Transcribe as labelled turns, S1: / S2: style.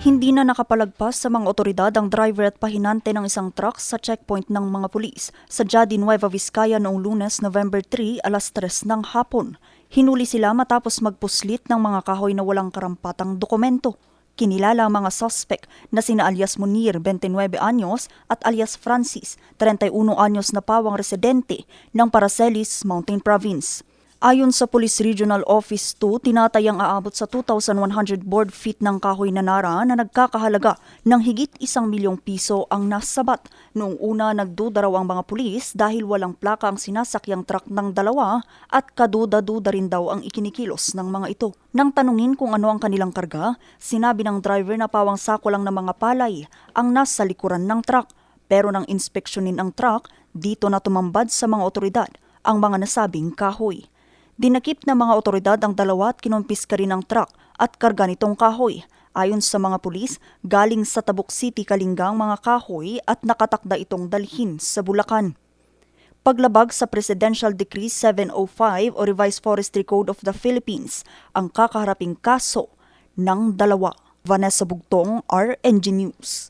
S1: Hindi na nakapalagpas sa mga otoridad ang driver at pahinante ng isang truck sa checkpoint ng mga pulis sa Jadi Nueva Vizcaya noong lunes November 3 alas 3 ng hapon. Hinuli sila matapos magpuslit ng mga kahoy na walang karampatang dokumento. Kinilala ang mga suspect na sina alias Munir, 29 anyos, at alias Francis, 31 anyos na pawang residente ng Paracelis Mountain Province. Ayon sa Police Regional Office 2, tinatayang aabot sa 2,100 board feet ng kahoy na nara na nagkakahalaga ng higit isang milyong piso ang nasabat. Noong una, nagduda raw ang mga pulis dahil walang plaka ang sinasakyang truck ng dalawa at kaduda-duda rin daw ang ikinikilos ng mga ito. Nang tanungin kung ano ang kanilang karga, sinabi ng driver na pawang sako lang ng mga palay ang nasa likuran ng truck. Pero nang inspeksyonin ang truck, dito na tumambad sa mga otoridad ang mga nasabing kahoy. Dinakip ng mga otoridad ang dalawa at kinumpiska rin ang truck at karga nitong kahoy. Ayon sa mga pulis, galing sa Tabuk City, Kalingang mga kahoy at nakatakda itong dalhin sa Bulacan. Paglabag sa Presidential Decree 705 o Revised Forestry Code of the Philippines ang kakaharaping kaso ng dalawa. Vanessa Bugtong, RNG News.